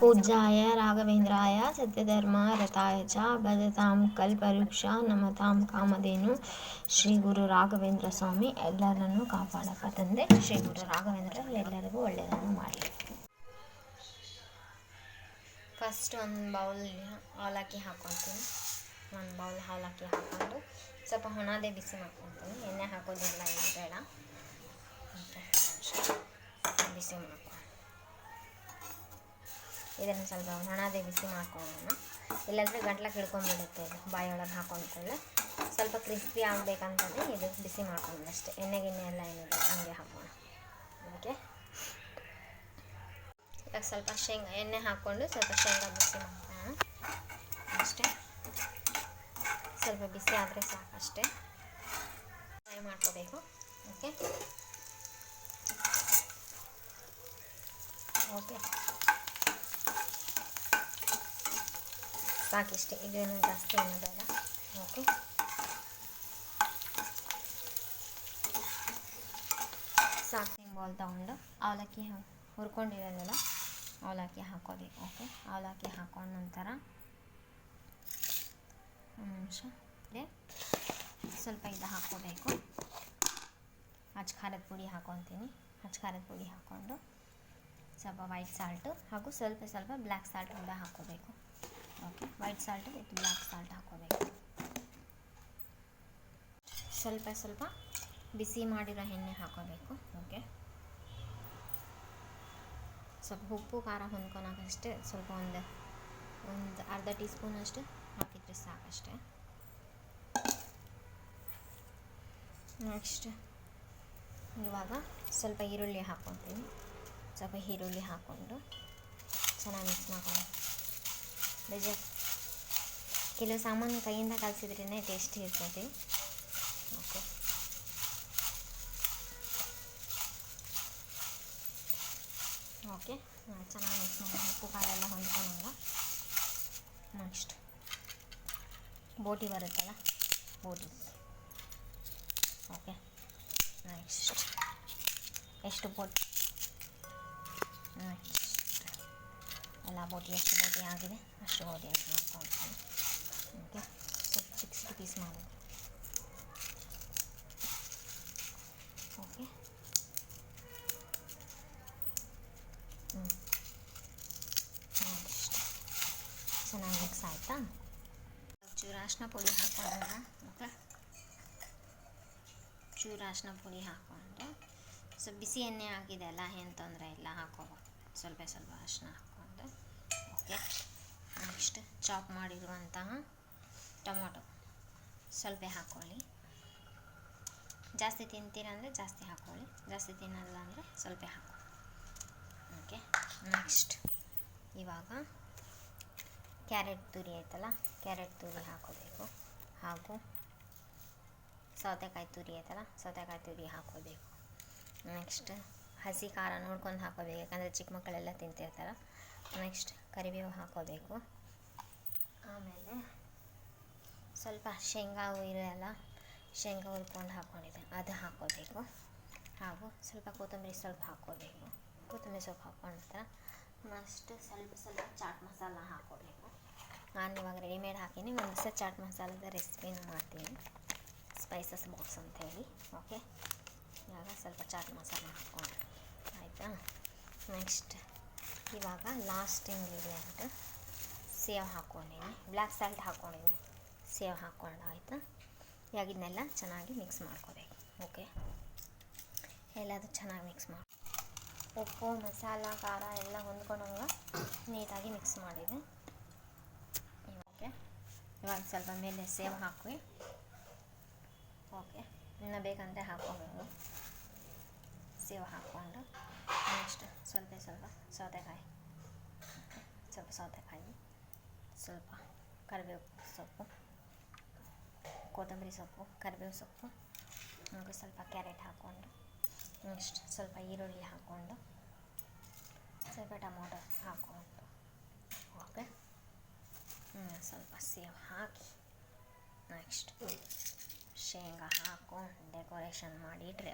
पूज्याय राघवेन्द्राय सत्यधर्म रताय च भजतां ಕಲ್ಪವೃಕ್ಷ ನಮತಾಂ ಕಾಮಧೇನು ಶ್ರೀ ಗುರು ರಾಘವೇಂದ್ರ ಸ್ವಾಮಿ ಎಲ್ಲರನ್ನೂ ಕಾಪಾಡಪ್ಪ ತಂದೆ ಶ್ರೀ ಗುರು ರಾಘವೇಂದ್ರ ಎಲ್ಲರಿಗೂ ಒಳ್ಳೆಯದನ್ನು ಮಾಡಲಿ ಫಸ್ಟ್ ಒಂದು ಬೌಲ್ ಅವಲಕ್ಕಿ ಹಾಕ್ಕೊತೀನಿ ಒಂದು ಬೌಲ್ ಅವಲಕ್ಕಿ ಹಾಕ್ಕೊಂಡು ಸ್ವಲ್ಪ ಹೊಣಾದೆ ಬಿಸಿ ಮಾಡ್ಕೊತೀನಿ ಎಣ್ಣೆ ಹಾಕೋದಿಲ್ಲ ಇದು ಬೇಡ ಬಿಸಿ ಮಾಡ್ಕೊಂಡು ಇದನ್ನು ಸ್ವಲ್ಪ ಒಣದೆ ಬಿಸಿ ಮಾಡ್ಕೊಳ್ಳೋಣ. ಇಲ್ಲಾಂದರೆ ಗಂಟ್ಲ ಹಿಡ್ಕೊಂಡ್ಬಿಡುತ್ತೆ ಇದು ಬಾಯೊಳಗೆ ಹಾಕೊಂಡ್ಕೊಳ್ಳೆ ಸ್ವಲ್ಪ ಕ್ರಿಸ್ಪಿ ಆಗಬೇಕಂತಂದರೆ ಇದು ಬಿಸಿ ಮಾಡ್ಕೊಂಡು ಅಷ್ಟೇ. ಎಣ್ಣೆ ಗಿಣ್ಣೆ ಎಲ್ಲ ಏನಿದೆ ಹಂಗೆ ಹಾಕೋಣ. ಅದಕ್ಕೆ ಇವಾಗ ಸ್ವಲ್ಪ ಶೇಂಗಾ, ಎಣ್ಣೆ ಹಾಕ್ಕೊಂಡು ಸ್ವಲ್ಪ ಶೇಂಗಾ ಬಿಸಿ ಮಾಡ್ಕೊಳ್ಳೋಣ. ಅಷ್ಟೇ. ಸ್ವಲ್ಪ ಬಿಸಿ ಆದರೆ ಸಾಕು ಅಷ್ಟೇ. ಫ್ರೈ ಮಾಡ್ಕೋಬೇಕು. ಓಕೆ. ಓಕೆ. ಸಾಕಿಷ್ಟೇ. ಇದೇನು ಜಾಸ್ತಿ ಅನ್ನೋದಲ್ಲ ಓಕೆ ಸಾಕು ಹಿಂಗೆ ಬಾಲ್ ತೊಗೊಂಡು ಅವಲಕ್ಕಿ ಹುರ್ಕೊಂಡಿರೋದಲ್ಲ, ಅವಲಕ್ಕಿ ಹಾಕೋಬೇಕು. ಓಕೆ? ಅವಲಕ್ಕಿ ಹಾಕೊಂಡ ನಂತರ ಒಂದು ನಿಮಿಷ. ಸ್ವಲ್ಪ ಇದು ಹಾಕೋಬೇಕು. ಹಚ್ಚ ಖಾರದ ಪುಡಿ ಹಾಕೊತೀನಿ. ಹಚ್ಚ ಖಾರದ ಪುಡಿ ಹಾಕ್ಕೊಂಡು ಸ್ವಲ್ಪ ವೈಟ್ ಸಾಲ್ಟು ಹಾಗೂ ಸ್ವಲ್ಪ ಸ್ವಲ್ಪ ಬ್ಲ್ಯಾಕ್ ಸಾಲ್ಟ್ ಕೂಡ ಹಾಕ್ಕೋಬೇಕು okay white salt with black salt ಹಾಕೋಬೇಕು ಸ್ವಲ್ಪ ಸ್ವಲ್ಪ ಬಿಸಿ ಮಾಡಿರೋ ಎಣ್ಣೆ ಹಾಕೋಬೇಕು ಓಕೆ ಸ್ವಲ್ಪ ಉಪ್ಪು, ಖಾರ ಹೊಂದ್ಕೊಳಕಷ್ಟೇ ಸ್ವಲ್ಪ ಒಂದು ಒಂದು ಅರ್ಧ ಟೀ ಸ್ಪೂನ್ ಅಷ್ಟು ಹಾಕಿದ್ರೆ ಸಾಕಷ್ಟೇ. ನೆಕ್ಸ್ಟ್ ಇವಾಗ ಸ್ವಲ್ಪ ಈರುಳ್ಳಿ ಹಾಕ್ಕೊತೀನಿ. ಸ್ವಲ್ಪ ಈರುಳ್ಳಿ ಹಾಕ್ಕೊಂಡು ಚೆನ್ನಾಗಿ ಮಿಕ್ಸ್ ಮಾಡ್ಕೊಂಡು ಬೇಜ ಕೆಲವು ಸಾಮಾನು ಕೈಯಿಂದ ಕಲಸಿದ್ರೇ ಟೇಸ್ಟಿ ಇರ್ತದೆ. ಓಕೆ. ಓಕೆ ಚೆನ್ನಾಗಿ ಮಿಕ್ಸ್ ಮಾಡಿ ಉಪ್ಪು, ಖಾರ ಎಲ್ಲ ಹೊಂದ್ಕೊಂಡಂಗ ನೆಕ್ಸ್ಟ್ ಬೋಟಿ ಬರುತ್ತಲ್ಲ, ಬೋಟಿ. ಓಕೆ ನೆಕ್ಸ್ಟ್ ಎಷ್ಟು ಬೋಟಿ? ನೆಕ್ಸ್ಟ್ ಎಲ್ಲ ಬೋಟಿ ಎಷ್ಟು ಬೋಟಿ ಆಗಿದೆ ಅಷ್ಟು ಬೋಟಿ ಅಂತ ಮಾಡ್ಕೊಳ್ತೀನಿ ಓಕೆ ಸ್ವಲ್ಪ ಚಿಕ್ಕ ರುಪೀಸ್ ಪೀಸ್ ಮಾಡಿ ಓಕೆ ಹ್ಞೂ ಚೆನ್ನಾಗಿ ಮಿಕ್ಸ್ ಆಯಿತಾ ಚೂರು ಅರಿಶಿನ ಪುಡಿ ಹಾಕೊಳ್ಳೋಣ ಓಕೆ ಚೂರು ಅರಿಶಿನ ಪುಡಿ ಹಾಕ್ಕೊಂಡು ಸ್ವಲ್ಪ ಬಿಸಿ ಎಣ್ಣೆ ಆಗಿದೆ ಅಲ್ಲ ಏನು ತೊಂದರೆ ಇಲ್ಲ ಹಾಕೋಬೋದು ಸ್ವಲ್ಪ ಸ್ವಲ್ಪ ಅರಿಶಿನ ಓಕೆ ನೆಕ್ಸ್ಟ್ ಚಾಪ್ ಮಾಡಿರುವಂತಹ ಟೊಮೊಟೊ. ಸ್ವಲ್ಪ ಹಾಕ್ಕೊಳ್ಳಿ ಜಾಸ್ತಿ ತಿಂತೀರ ಅಂದರೆ ಜಾಸ್ತಿ ಹಾಕ್ಕೊಳ್ಳಿ ಜಾಸ್ತಿ ತಿನ್ನಲ್ಲ ಅಂದರೆ ಸ್ವಲ್ಪ ಹಾಕಿ ಓಕೆ, ನೆಕ್ಸ್ಟ್ ಇವಾಗ ಕ್ಯಾರೆಟ್ ತುರಿ ಆಯ್ತಲ್ಲ, ಕ್ಯಾರೆಟ್ ತುರಿ ಹಾಕೋಬೇಕು. ಹಾಗೂ ಸೌತೆಕಾಯಿ ತುರಿ ಆಯ್ತಲ್ಲ, ಸೌತೆಕಾಯಿ ತುರಿ ಹಾಕೋಬೇಕು. ನೆಕ್ಸ್ಟ್ ಹಸಿ ಖಾರ ನೋಡ್ಕೊಂಡು ಹಾಕೋಬೇಕು. ಯಾಕಂದರೆ ಚಿಕ್ಕ ಮಕ್ಕಳೆಲ್ಲ ತಿಂತಿರ್ತಾರೆ. ನೆಕ್ಸ್ಟ್ ಕರಿಬೇವು ಹಾಕೋಬೇಕು. ಆಮೇಲೆ ಸ್ವಲ್ಪ ಶೇಂಗಾ ಎಲ್ಲ ಶೇಂಗಾ ಹುರ್ಕೊಂಡು ಹಾಕ್ಕೊಂಡಿದ್ದೆ ಅದು ಹಾಕೋಬೇಕು. ಹಾಗೂ ಸ್ವಲ್ಪ ಕೊತ್ತಂಬರಿ ಸ್ವಲ್ಪ ಹಾಕ್ಕೋಬೇಕು ಕೊತ್ತಂಬರಿ ಸೊಪ್ಪು ಹಾಕ್ಕೊಂಡ ನೆಕ್ಸ್ಟ್ ಸ್ವಲ್ಪ ಸ್ವಲ್ಪ ಚಾಟ್ ಮಸಾಲ ಹಾಕ್ಕೋಬೇಕು ನಾನು ಇವಾಗ ರೆಡಿಮೇಡ್ ಹಾಕೀನಿ ಒಂದು ದಿವಸ ಚಾಟ್ ಮಸಾಲದ ರೆಸಿಪಿನ ಮಾಡ್ತೀನಿ. ಸ್ಪೈಸಸ್ ಬಾಕ್ಸ್ ಅಂತೇಳಿ ಓಕೆ ಇವಾಗ ಸ್ವಲ್ಪ ಚಾಟ್ ಮಸಾಲ ಹಾಕ್ಕೊಂಡು ಆಯಿತಾ? ನೆಕ್ಸ್ಟ್ ಇವಾಗ ಲಾಸ್ಟ್ ಇಂಗ್ರೀಡಿಯಂಟ್ ಸೇವ್ ಹಾಕ್ಕೊಂಡಿನಿ ಬ್ಲ್ಯಾಕ್ ಸಾಲ್ಟ್ ಹಾಕ್ಕೊಂಡಿನಿ ಸೇವ್ ಹಾಕ್ಕೊಂಡು ಆಯಿತಾ? ಇವಾಗ ಇದನ್ನೆಲ್ಲ ಚೆನ್ನಾಗಿ ಮಿಕ್ಸ್ ಮಾಡ್ಕೋಬೇಕು. ಓಕೆ ಎಲ್ಲದು ಚೆನ್ನಾಗಿ ಮಿಕ್ಸ್ ಮಾಡಿ. ಉಪ್ಪು, ಮಸಾಲ, ಖಾರ ಎಲ್ಲ ಹೊಂದ್ಕೊಂಡಂಗೆ ನೀಟಾಗಿ ಮಿಕ್ಸ್ ಮಾಡಿದೆ. ಓಕೆ ಇವಾಗ ಸ್ವಲ್ಪ ಮೇಲೆ ಸೇವ್ ಹಾಕಿ ಓಕೆ ಇನ್ನು ಬೇಕಂದರೆ ಹಾಕ್ಕೋಬೋದು. ಸೇವ್ ಹಾಕ್ಕೊಂಡು ನೆಕ್ಸ್ಟ್ ಸ್ವಲ್ಪ ಸ್ವಲ್ಪ ಸೌತೆಕಾಯಿ. ಸ್ವಲ್ಪ ಸೌತೆಕಾಯಿ, ಸ್ವಲ್ಪ ಕರಿಬೇವು ಸೊಪ್ಪು, ಕೊತ್ತಂಬರಿ ಸೊಪ್ಪು, ಕರಿಬೇವು ಸೊಪ್ಪು ಹಾಗೂ ಸ್ವಲ್ಪ ಕ್ಯಾರೆಟ್ ಹಾಕ್ಕೊಂಡು ನೆಕ್ಸ್ಟ್ ಸ್ವಲ್ಪ ಈರುಳ್ಳಿ ಹಾಕ್ಕೊಂಡು ಸ್ವಲ್ಪ ಟೊಮೊಟೊ ಹಾಕ್ಕೊಂಡು ಓಕೆ? ಸ್ವಲ್ಪ ಸೇವ್ ಹಾಕಿ ನೆಕ್ಸ್ಟ್ ಶೇಂಗಾ ಹಾಕ್ಕೊಂಡು ಡೆಕೋರೇಷನ್ ಮಾಡಿ ಇಟ್ಟರೆ